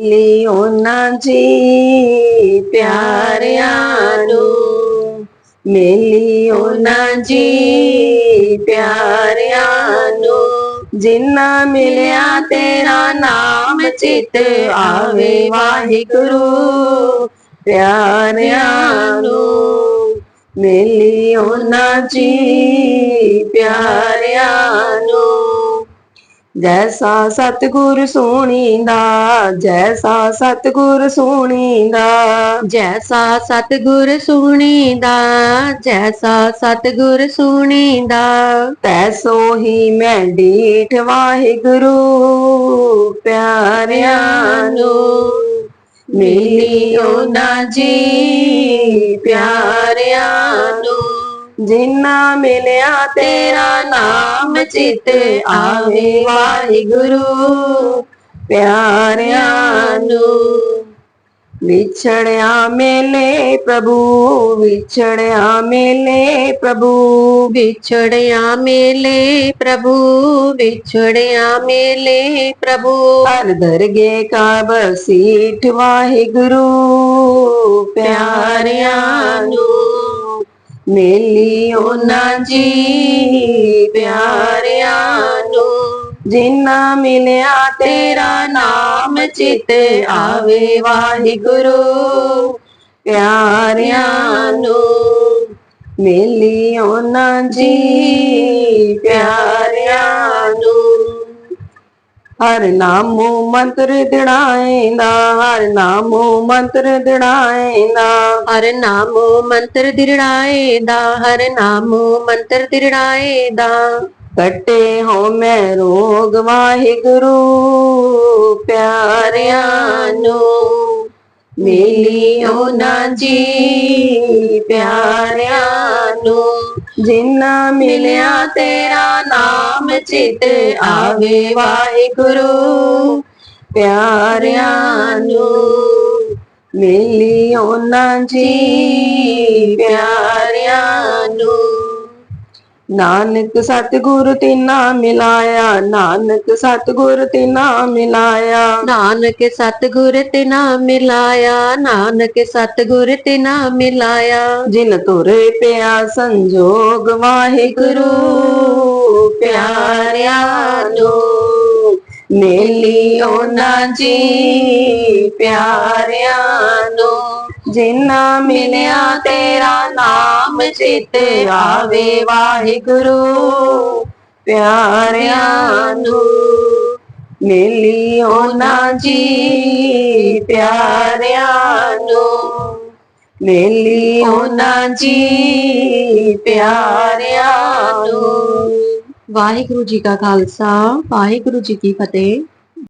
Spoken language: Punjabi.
ਲਿਓ ਨਾ ਜੀ ਪਿਆਰਿਆਂ ਨੂੰ। ਮਿਲਿਓ ਨਾ ਜੀ ਪਿਆਰਿਆਂ ਨੂੰ। ਜਿੰਨਾ ਮਿਲਿਆ ਤੇਰਾ ਨਾਮ ਚਿਤ ਆਵੇ ਵਾਹਿਗੁਰੂ। ਪਿਆਰਿਆਂ ਨੂੰ। ਮਿਲਿਓ ਨਾ ਜੀ ਪਿਆਰਿਆਂ ਨੂੰ। ਜੈਸਾ ਸਤਿਗੁਰ ਸੋਣੀਂਦਾ ਜੈਸਾ ਸਤਿਗੁਰ ਸੋਣੀਂਦਾ ਜੈਸਾ ਸਤਿਗੁਰ ਸੁਣੀਦਾ ਜੈਸਾ ਸਤਿਗੁਰ ਸੁਣੀਦਾ ਤੈਸੋ ਹੀ ਮੈਂ ਡੀਠ ਵਾਹਿਗੁਰੂ ਪਿਆਰਿਆਂ ਨੂੰ ਮਿਲਿਓ ਨਾ ਜੀ ਪਿਆਰਿਆਂ ਨੂੰ ਜਿੰਨਾ ਮਿਲਿਆ ਤੇਰਾ ਨਾਮ ਚਿਤ ਆਵੇ ਵਾਹਿਗੁਰੂ ਪਿਆਰਿਆਂ ਨੂੰ। ਵਿਛੜਿਆ ਮੇਲੇ ਪ੍ਰਭੂ ਵਿਛੜਿਆ ਮੇਲੇ ਪ੍ਰਭੂ। ਵਿਛੜਿਆ ਮੇਲੇ ਪ੍ਰਭੂ ਵਿਛੜਿਆ ਮੇਲੇ ਪ੍ਰਭੂ। ਹਰ ਦਰਗੇ ਕਾ ਬਸੀਠ ਵਾਹਿਗੁਰੂ ਪਿਆਰਿਆਂ ਨੂੰ। ਮਿਲਿਓ ਨਾ ਜੀ ਪਿਆਰਿਆਂ ਨੂੰ। ਜਿੰਨਾ ਮਿਲਿਆ ਤੇਰਾ ਨਾਮ ਚਿਤ ਆਵੇ ਵਾਹਿਗੁਰੂ। ਪਿਆਰਿਆਂ ਨੂੰ ਮਿਲਿਓ ਨਾ ਜੀ ਪਿਆਰਿਆਂ ਨੂੰ। ਹਰ ਨਾਮੋ ਮੰਤਰ ਦਿੜਾਏਂਦਾ ਹਰ ਨਾਮੋ ਮੰਤਰ ਦਿੜਾਏਂਦਾ ਹਰ ਨਾਮੋ ਮੰਤਰ ਦਿਰੜਾਏ ਦਾ ਹਰ ਨਾਮੋ ਮੰਤਰ ਦਿਰੜਾਏ ਦਾ ਕੱਟੇ ਹੋ ਮੈਂ ਰੋਗ ਵਾਹਿਗੁਰੂ ਪਿਆਰਿਆਂ ਨੂੰ। ਮਿਲਿਓ ਨਾ ਜੀ ਪਿਆਰਿਆਂ ਨੂੰ। ਜਿੰਨਾ ਮਿਲਿਆ ਤੇਰਾ ਨਾਮ ਚਿਤ ਆਵੇ ਵਾਹਿਗੁਰੂ। ਪਿਆਰਿਆਂ ਨੂੰ ਮਿਲਿਓ ਨਾ ਜੀ ਪਿਆਰਿਆਂ ਨੂੰ ਨਾਨਕ ਸਤਿਗੁਰ ਤਿਨਾ ਮਿਲਾਇਆ ਨਾਨਕ ਸਤਿਗੁਰ ਤਿਨਾ ਮਿਲਾਇਆ। ਨਾਨਕ ਸਤਿਗੁਰ ਤੇ ਨਾ ਮਿਲਾਇਆ ਨਾਨਕ ਸਤਿਗੁਰ ਤੇ ਨਾ ਮਿਲਾਇਆ। ਜਿਨ ਤੁਰ ਪਿਆ ਸੰਜੋਗ ਵਾਹਿਗੁਰੂ ਪਿਆਰਿਆਂ ਨੂੰ ਮਿਲਿਓ ਨਾ ਜੀ ਪਿਆਰਿਆਂ ਨੂੰ। ਜਿੰਨਾ ਮਿਲਿਆ ਤੇਰਾ ਨਾਮ ਚਿਤ ਆਵੇ ਵਾਹਿਗੁਰੂ। ਪਿਆਰਿਆਂ ਨੂੰ ਮਿਲਿਓ ਨਾ ਜੀ, ਪਿਆਰਿਆਂ ਨੂੰ ਮਿਲਿਓ ਨਾ ਜੀ, ਪਿਆਰਿਆਂ ਨੂੰ। ਵਾਹਿਗੁਰੂ ਜੀ ਕਾ ਖਾਲਸਾ, ਵਾਹਿਗੁਰੂ ਜੀ ਕੀ ਫਤਿਹ।